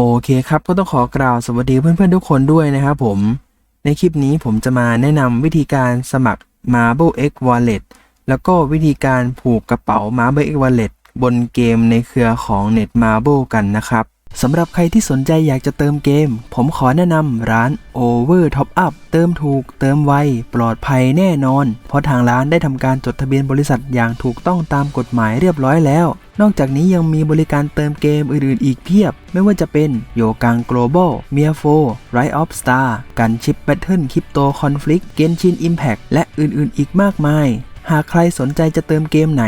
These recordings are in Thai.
โอเคครับก็ต้องขอกล่าวสวัสดีเพื่อนๆทุกคนด้วยนะครับผม ในคลิปนี้ผมจะมาแนะนำวิธีการสมัคร Marble X Wallet แล้วก็วิธีการผูกกระเป๋า Marble X Wallet บนเกมในเครือของ Netmarble กันนะครับ สำหรับใครที่สนใจอยากจะเติมเกม ผมขอแนะนำร้าน Over Top Up เติมถูก เติมไว ปลอดภัยแน่นอน เพราะทางร้านได้ทำการจดทะเบียนบริษัทอย่างถูกต้องตามกฎหมายเรียบร้อยแล้ว นอกจากนี้ยังมีบริการเติมเกมอื่นๆอีกเพียบ ไม่ว่าจะเป็นโยกัง Global, m i a โฟ Rise of Star กันชิป Battle Crypto Conflict Genshin Impact และอื่นๆ อีกมากมาย หากใครสนใจจะเติมเกมไหน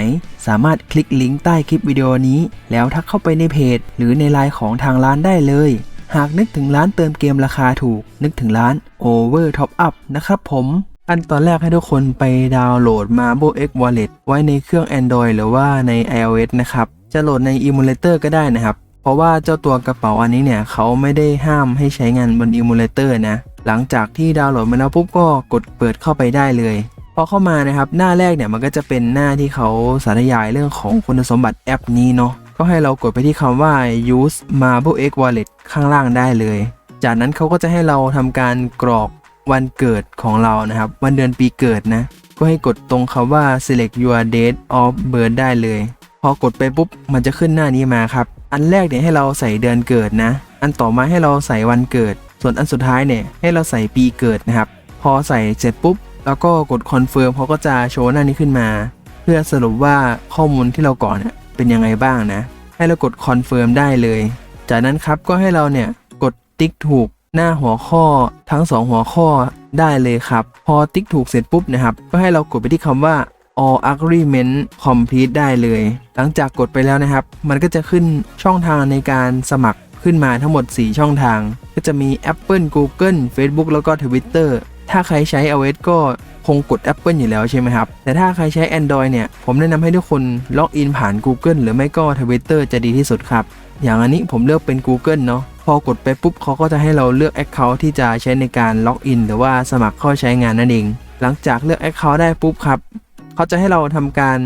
สามารถคลิกลิงก์ใต้คลิปวิดีโอนี้ แล้วทักเข้าไปในเพจ หรือในไลน์ของทางร้านได้เลย หากนึกถึงร้านเติมเกมราคาถูก นึกถึงร้าน Over Top Up นะครับผม อันตอนแรกให้ทุกคนไปดาวน์โหลด Marble X Wallet ไว้ในเครื่อง Android หรือว่าใน iOS นะครับ จะโหลดใน Emulator ก็ได้นะครับ เพราะว่าเจ้าตัวกระเป๋าอันนี้เนี่ยเขาไม่ได้ห้ามให้ใช้งานบน Emulator นะ หลังจากที่ดาวน์โหลดมาแล้วปุ๊บก็กดเปิดเข้าไปได้เลย อเข้ามานะครับหน้าแรกเนี่ยมันก็จะเป็นหน้าที่เขาสาธยายเรื่องของคุณสมบัติแอปนี้เนาะก็ให้เรากดไปที่คำว่า use Marble X Wallet ข้างล่างได้เลย จากนั้นเขาก็จะให้เราทำการกรอกวันเกิดของเรานะครับ วันเดือนปีเกิดนะ ก็ให้กดตรงคำว่า select your date of birth ได้เลย พอกดไปปุ๊บมันจะขึ้นหน้านี้มาครับ อันแรกเนี่ยให้เราใส่เดือนเกิดนะ อันต่อมาให้เราใส่วันเกิด ส่วนอันสุดท้ายเนี่ยให้เราใส่ปีเกิดนะครับ พอใส่เสร็จปุ๊บ แล้วก็กดคอนเฟิร์มเขาก็จะโชว์หน้านี้ขึ้นมา เพื่อสรุปว่าข้อมูลที่เรากรอเนี่ยเป็นยังไงบ้างนะ ให้เรากดคอนเฟิร์มได้เลย จากนั้นครับก็ให้เราเนี่ยกดติ๊กถูกหน้าหัวข้อทั้ง 2 หัวข้อได้เลยครับ พอติ๊กถูกเสร็จปุ๊บนะครับ ก็ให้เรากดไปที่คำว่า all agreement complete ได้เลย หลังจากกดไปแล้วนะครับ มันก็จะขึ้นช่องทางในการสมัครขึ้นมาทั้งหมด 4 ช่องทาง ก็จะมี Apple Google Facebook แล้วก็ Twitter ถ้าใครใช้ iOS ก็คงกด Apple อยู่แล้วใช่ไหมครับ แต่ถ้าใครใช้ Android เนี่ย ผมแนะนำให้ทุกคนล็อกอินผ่าน Google หรือไม่ก็ Twitter จะดีที่สุดครับ อย่างอันนี้ผมเลือกเป็น Google เนาะพอกดไปปุ๊บเขาก็จะให้เราเลือก Account ที่จะใช้ในการล็อกอินหรือว่าสมัครเข้าใช้งานนั่นเอง หลังจากเลือก Account ได้ปุ๊บครับเขาจะให้เราทำการ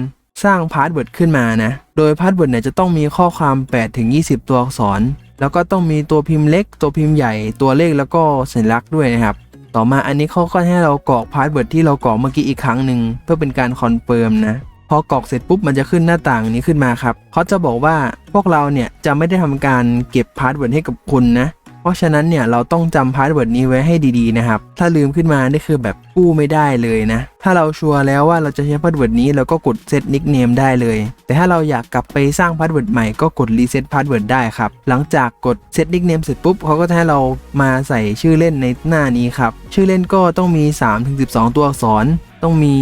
สร้างพาสเวิร์ดขึ้นมานะ โดยพาสเวิร์ดเนี่ยจะต้องมีข้อความ8ถึง20 ตัวอักษร แล้วก็ต้องมีตัวพิมพ์เล็ก ตัวพิมพ์ใหญ่ ตัวเลขแล้วก็สัญลักษณ์ด้วยนะครับ ต่อมาอันนี้เขาก็ให้เรากรอกพาสเวิร์ดที่เรากรอกเมื่อกี้อีกครั้งหนึ่งเพื่อเป็นการคอนเฟิร์มนะพอกรอกเสร็จปุ๊บมันจะขึ้นหน้าต่างนี้ขึ้นมาครับเขาจะบอกว่าพวกเราเนี่ยจะไม่ได้ทำการเก็บพาสเวิร์ดให้กับคุณนะ เพราะฉะนั้นเนี่ยเราต้องจำพาสเวิร์ดนี้ไว้ให้ดีๆนะครับ ถ้าลืมขึ้นมานี่คือแบบกู้ไม่ได้เลยนะ ถ้าเราชัวร์แล้วว่าเราจะใช้พาสเวิร์ดนี้เราก็กดเซตนิกเนมได้เลย แต่ถ้าเราอยากกลับไปสร้างพาสเวิร์ดใหม่ก็กดรีเซ็ตพาสเวิร์ดได้ครับ หลังจากกดเซตนิกเนมเสร็จปุ๊บเขาก็จะให้เรามาใส่ชื่อเล่นในหน้านี้ครับ ชื่อเล่นก็ต้องมี 3-12 ตัวอักษร ต้องมี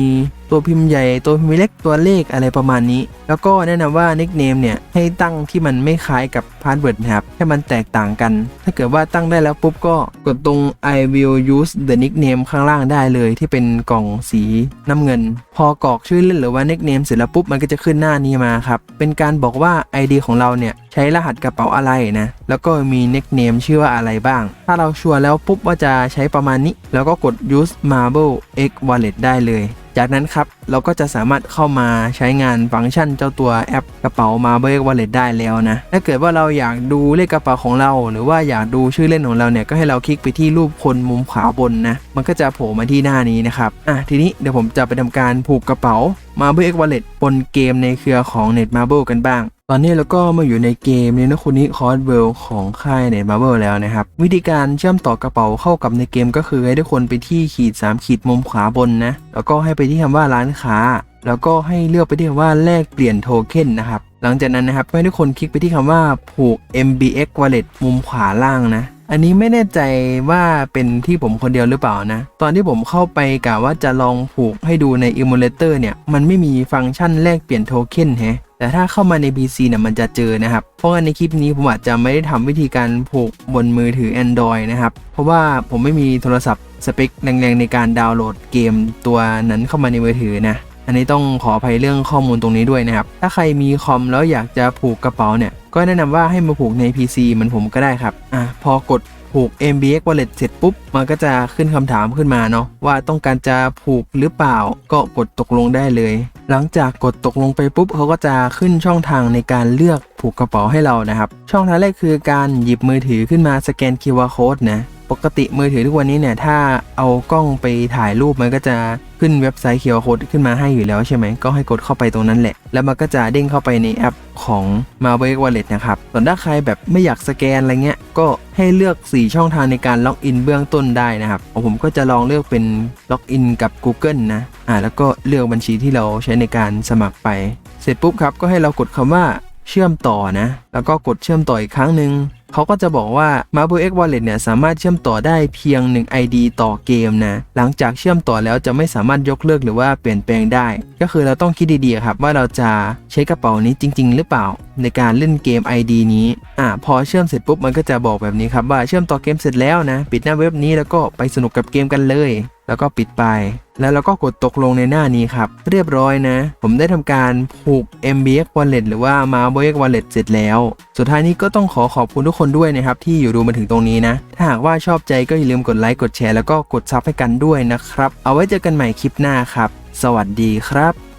ตัวพิมพ์ใหญ่ตัวพิมพ์เล็กตัวเลขอะไรประมาณนี้ แล้วก็แนะนำว่านิกเนมเนี่ยให้ตั้งที่มันไม่คล้ายกับพาสเวิร์ดนะครับให้มันแตกต่างกัน ถ้าเกิดว่าตั้งได้แล้วปุ๊บก็กดตรง I will use the nickname ข้างล่างได้เลยที่เป็นกล่องสีน้ำเงิน พอกรอกชื่อเล่นหรือว่า nickname เสร็จแล้วปุ๊บมันก็จะขึ้นหน้านี้มาครับเป็นการบอกว่า ID ของเราเนี่ยใช้รหัสกระเป๋าอะไรนะแล้วก็มี nickname ชื่อว่าอะไรบ้าง ถ้าเราชัวร์แล้วปุ๊บว่าจะใช้ประมาณนี้ แล้วก็กด use marble x wallet ได้เลย จากนั้นครับเราก็จะสามารถเข้ามาใช้งานฟังก์ชันเจ้าตัวแอปกระเป๋ามาเบรกวอลเล็ตได้แล้วนะถ้าเกิดว่าเราอยากดูเลขกระเป๋าของเรา หรือว่าอยากดูชื่อเล่นของเราเนี่ยก็ให้เราคลิกไปที่รูปคนมุมขวาบนนะมันก็จะโผล่มาที่หน้านี้นะครับอะทีนี้เดี๋ยวผมจะไปทำการผูกกระเป๋ามาเบรกวอลเล็ตบนเกมในเครือของ Net Marble กันบ้าง ตอนนี้เราก็มาอยู่ในเกมเนี้นะคุนิคอร์สเวลของค่าย Net Marble แล้วนะครับ วิธีการเชื่อมต่อกระเป๋าเข้ากับในเกมก็คือให้ทุกคนไปที่ขีด 3 ขีดมุมขวาบนนะ แล้วก็ให้ไปที่คำว่าร้านค้า แล้วก็ให้เลือกไปที่คำว่าแลกเปลี่ยนโทเค็นนะครับ หลังจากนั้นนะครับให้ทุกคนคลิกไปที่คำว่าผูก MBX Wallet มุมขวาล่างนะอันนี้ไม่แน่ใจว่าเป็นที่ผมคนเดียวหรือเปล่านะ ตอนที่ผมเข้าไปกะว่าจะลองผูกให้ดูใน Emulator เนี่ย มันไม่มีฟังก์ชันแลกเปลี่ยนโทเค็นแฮะ แต่ถ้าเข้ามาใน PC เนี่ยมันจะเจอนะครับ เพราะงั้นในคลิปนี้ผมอาจจะไม่ได้ทำวิธีการผูกบนมือถือ Android นะครับ เพราะว่าผมไม่มีโทรศัพท์สเปคแรงๆในการดาวน์โหลดเกมตัวนั้นเข้ามาในมือถือนะอันนี้ต้องขออภัยเรื่องข้อมูลตรงนี้ด้วยนะครับ ถ้าใครมีคอมแล้วอยากจะผูกกระเป๋าเนี่ย ก็แนะนำว่าให้มาผูกใน PC เหมือนผมก็ได้ครับ อะพอกด ผูก MBX Wallet เสร็จปุ๊บ มันก็จะขึ้นคำถามขึ้นมาเนาะว่าต้องการจะผูกหรือเปล่าก็กดตกลงได้เลย หลังจากกดตกลงไปปุ๊บเขาก็จะขึ้นช่องทางในการเลือกผูกกระเป๋าให้เรานะครับ ช่องทางแรกคือการหยิบมือถือขึ้นมาสแกน QR Code นะ ปกติมือถือทุกวันนี้เนี่ยถ้าเอากล้องไปถ่ายรูปมันก็จะขึ้นเว็บไซต์ QR Code ขึ้นมาให้อยู่แล้วใช่ไหมก็ให้กดเข้าไปตรงนั้นแหละ แล้วมันก็จะเด้งเข้าไปในแอปของ m a r v e l Wallet นะครับส่วนถ้าใครแบบไม่อยากสแกนอะไรเงี้ยก็ให้เลือก 4 ช่องทางในการล็อกอินเบื้องต้นได้นะครับผมก็จะลองเลือกเป็นล็อกอินกับ Google นะอ่าแล้วก็เลือกบัญชีที่เราใช้ในการสมัครไป เสร็จปุ๊บครับก็ให้เรากดคำว่าเชื่อมต่อนะ แล้วก็กดเชื่อมต่ออีกครั้งหนึ่ง เขาก็จะบอกว่า Marble X Wallet เนี่ยสามารถเชื่อมต่อได้เพียง 1 ID ต่อเกมนะหลังจากเชื่อมต่อแล้วจะไม่สามารถยกเลิกหรือว่าเปลี่ยนแปลงได้ ก็คือเราต้องคิดดีๆครับว่าเราจะใช้กระเป๋านี้จริง ๆ หรือเปล่า ในการเล่นเกม ID นี้อ่าพอเชื่อมเสร็จปุ๊บมันก็จะบอกแบบนี้ครับว่าเชื่อมต่อเกมเสร็จแล้วนะ ปิดหน้าเว็บนี้แล้วก็ไปสนุกกับเกมกันเลยแล้วก็ปิดไป แล้วเราก็กดตกลงในหน้านี้ครับ เรียบร้อยนะ ผมได้ทำการผูก MBX Wallet หรือว่า Marble X Wallet เสร็จแล้ว สุดท้ายนี้ก็ต้องขอขอบคุณทุกคนด้วยนะครับ ที่อยู่ดูมาถึงตรงนี้นะ ถ้าหากว่าชอบใจก็อย่าลืมกดไลค์กดแชร์แล้วก็กดซับให้กันด้วยนะครับ เอาไว้เจอกันใหม่คลิปหน้าครับ สวัสดีครับ